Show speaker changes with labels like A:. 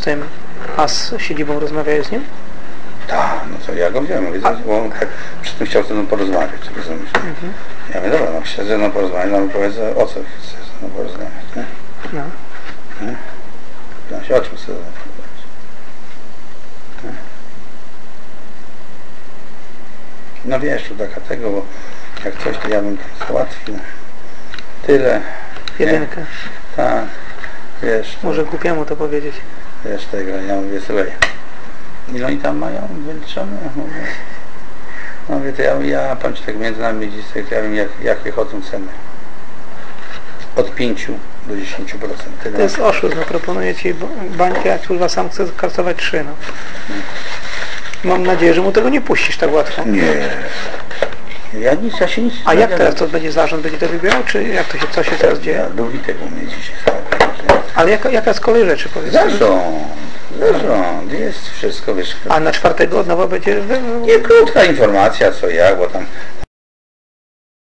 A: tym, a z siedzibą rozmawiałeś z nim?
B: Tak, no to ja go wziąłem, mówię, bo on tak przy tym chciał ze mną porozmawiać, rozumiesz? Ja mówię, dobra, no chcę ze mną porozmawiać, no ale powiedz o co chcesz ze mną porozmawiać, nie?
A: No.
B: Ja się o czym chcę ze mną porozmawiać? Nie? No wiesz, to taka tego, bo jak coś, to ja bym załatwił. Tyle. nie?
A: Jedynkę.
B: Tak, wiesz,
A: Może głupiemu to powiedzieć.
B: wiesz tego, ja mówię, słuchaj, ile oni tam mają wyliczone? Mówię, no mówię, to ja, ja Ci tak między nami dzisiaj, to ja wiem, jak, jakie chodzą ceny. Od 5 do 10%. Tyle.
A: To jest oszust, no proponuję Ci bańkę, a kurwa sam chce kartować trzy, no. Mam nadzieję, że mu tego nie puścisz tak łatwo.
B: Nie. Ja nic, ja się nic
A: A
B: nie
A: jak teraz to będzie zarząd, będzie to wybierał, czy jak to się, co się teraz dzieje?
B: Ja do Witek u mnie dzisiaj.
A: Ale jaka, jaka z kolei rzeczy powiedz?
B: Zarząd, zarząd, jest wszystko, wiesz.
A: A na czwartego od nowa będzie...
B: Nie krótka informacja co jak, bo tam